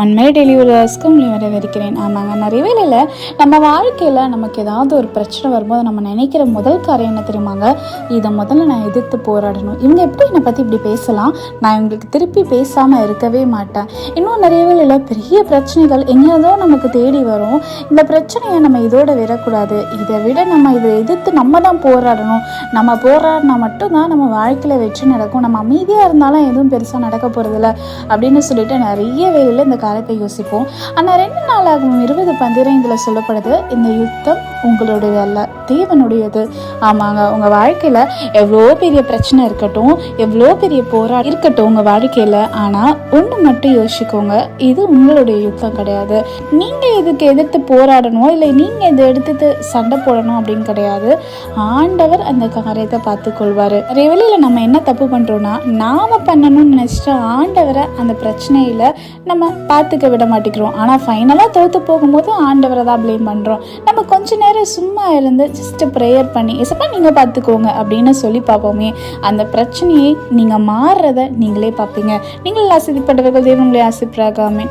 ஒன்மை டெலிவரர்ஸ்க்கும் வரவேற்கிறேன் ஆமாங்க. நிறைய வேளையில் நம்ம வாழ்க்கையில் நமக்கு ஏதாவது ஒரு பிரச்சனை வரும்போது நம்ம நினைக்கிற முதல் காரியம் என்ன தெரியுமாங்க? இதை முதல்ல நான் எதிர்த்து போராடணும். இவங்க எப்படி என்னை பற்றி இப்படி பேசலாம்? நான் இவங்களுக்கு திருப்பி பேசாமல் இருக்கவே மாட்டேன். இன்னும் நிறைய வேளையில் பெரிய பிரச்சனைகள் எங்கேயாவதோ நமக்கு தேடி வரும். இந்த பிரச்சனையை நம்ம இதோட விடக்கூடாது. இதை விட நம்ம இதை எதிர்த்து நம்ம தான் போராடணும். நம்ம போராடினா மட்டும்தான் நம்ம வாழ்க்கையில் வெற்றி நடக்கும். நம்ம அமைதியாக இருந்தாலும் எதுவும் பெருசாக நடக்க போகிறதில்ல அப்படின்னு சொல்லிட்டு நிறைய வேலையில் இந்த காலத்தை யோசிப்போம். ஆனால் ரெண்டு நாளாகவும் இருபது பந்திரைந்தில் சொல்லப்படுது இந்த யுத்தம் உங்களுடையது அல்ல தேவனுடையது. ஆமாங்க உங்கள் வாழ்க்கையில் எவ்வளோ பெரிய பிரச்சனை இருக்கட்டும் எவ்வளோ பெரிய போராட்டம் இருக்கட்டும் உங்கள் வாழ்க்கையில். ஆனால் ஒன்று மட்டும் யோசிக்கோங்க இது உங்களுடைய யுத்தம் கிடையாது. நீங்கள் இதுக்கு எதிர்த்து போராடணும் இல்லை நீங்கள் இதை எடுத்துட்டு சண்டை போடணும் அப்படின்னு கிடையாது. ஆண்டவர் அந்த காரியத்தை பார்த்து கொள்வார் நிறைய நம்ம என்ன தப்பு பண்ணுறோன்னா நாம் பண்ணணும்னு நினச்சிட்டு ஆண்டவரை அந்த பிரச்சனையில் நம்ம பார்த்துக்க விட மாட்டேங்கிறோம். ஆனால் ஃபைனலாக தோற்று போகும்போது ஆண்டவரை தான் ப்ளேம் பண்ணுறோம் நம்ம கொஞ்ச நேரம் சும்மா இருந்து ஜஸ்ட் ப்ரேயர் பண்ணி எசப்பா நீங்கள் பார்த்துக்கோங்க அப்படின்னு சொல்லி பார்ப்போமே. அந்த பிரச்சனையை நீங்கள் மாறுறத நீங்களே பார்ப்பீங்க. நீங்கள் ஆசிரியப்பட்டவர்கள் தேவங்களே ஆசிரியராகாமே